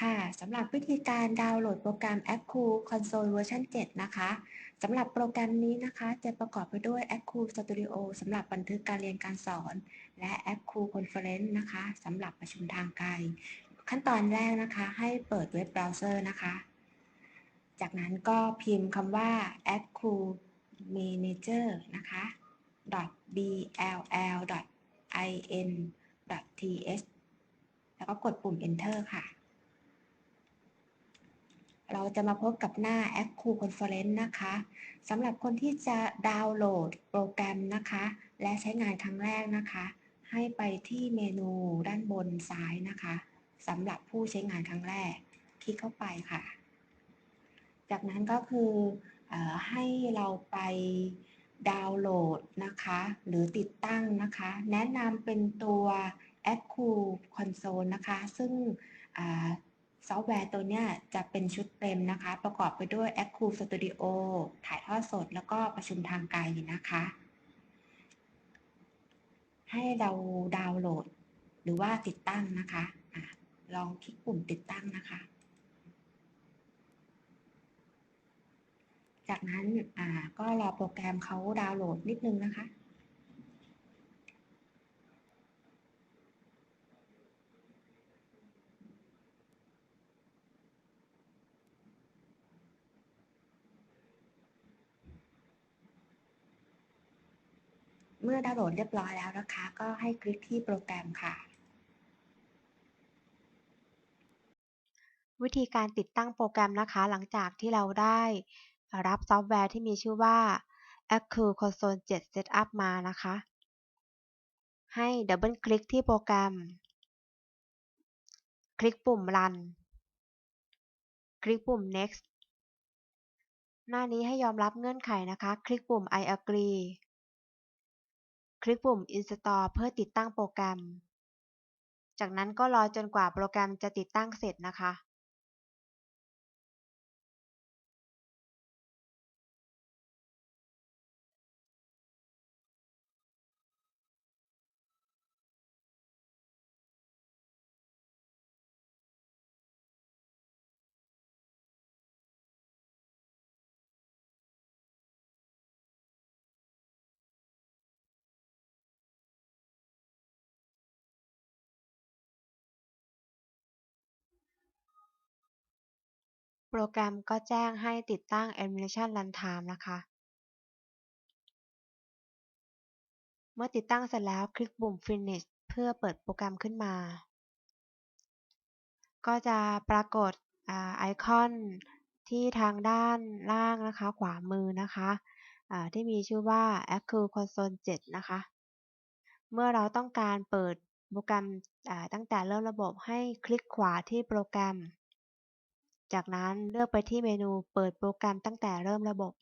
ค่ะสำหรับวิธีการดาวน์โหลดโปรแกรม a c c o Console เวอร์ชัน7นะคะสำหรับโปรแกรมนี้นะคะ จะประกอบไปด้วย a c c o Studio สำหรับบันทึกการเรียนการสอน และ a c c o Conference นะคะสำหรับประชุมทางไกล ขั้นตอนแรกนะคะ ให้เปิดเว็บเบราว์เซอร์นะคะ จากนั้นก็พิมพ์คำว่า a c c o Manager นะคะ .bll .in .th แล้วก็กดปุ่ม enter ค่ะ เราจะมาพบกับหน้า a c c o Conference นะคะสำหรับคนที่จะดาวน์โหลดโปรแกรมนะคะ และใช้งานครั้งแรกนะคะ ให้ไปที่เมนูด้านบนซ้ายนะคะสำหรับผู้ใช้งานครั้งแรก คลิกเข้าไปค่ะ จากนั้นก็คือออให้เราไปดาวน์โหลดนะคะ หรือติดตั้งนะคะ แนะนำเป็นตัว a c c o Console นะคะ ซึ่ง ซอฟต์แวร์ตัวเนี้ยจะเป็นชุดเต็มนะคะ ประกอบไปด้วย a c c o Studio ถ่ายทอดสด แล้วก็ประชุมทางไกลนะคะ ให้เราดาวน์โหลด หรือว่าติดตั้งนะคะอะลองคลิกปุ่มติดตั้งนะคะ จากนั้นก็รอโปรแกรมเขาดาวน์โหลดนิดนึงนะคะ เมื่อดาวน์โหลดเรียบร้อยแล้วนะคะ ก็ให้คลิกที่โปรแกรมค่ะ วิธีการติดตั้งโปรแกรมนะคะ หลังจากที่เราได้รับซอฟต์แวร์ที่มีชื่อว่า a c c o Console 7 Setup มานะคะ ให้ดับเบิลคลิกที่โปรแกรม คลิกปุ่ม Run คลิกปุ่ม Next หน้านี้ให้ยอมรับเงื่อนไขนะคะ คลิกปุ่ม I agree คลิกปุ่ม Install เพื่อติดตั้งโปรแกรม จากนั้นก็รอจนกว่าโปรแกรมจะติดตั้งเสร็จนะคะ โปรแกรมก็แจ้งให้ติดตั้ง Emulation Runtime นะคะ เมื่อติดตั้งเสร็จแล้วคลิกปุ่ม Finish เพื่อเปิดโปรแกรมขึ้นมา ก็จะปรากฏอไอคอนที่ทางด้านล่างนะคะ ขวามือนะคะอ่าที่มีชื่อว่า a c c o Console 7 นะคะ เมื่อเราต้องการเปิดโปรแกรมตั้งแต่เริ่มระบบให้คลิกขวาที่โปรแกรม จากนั้นเลือกไปที่เมนูเปิดโปรแกรมตั้งแต่เริ่มระบบ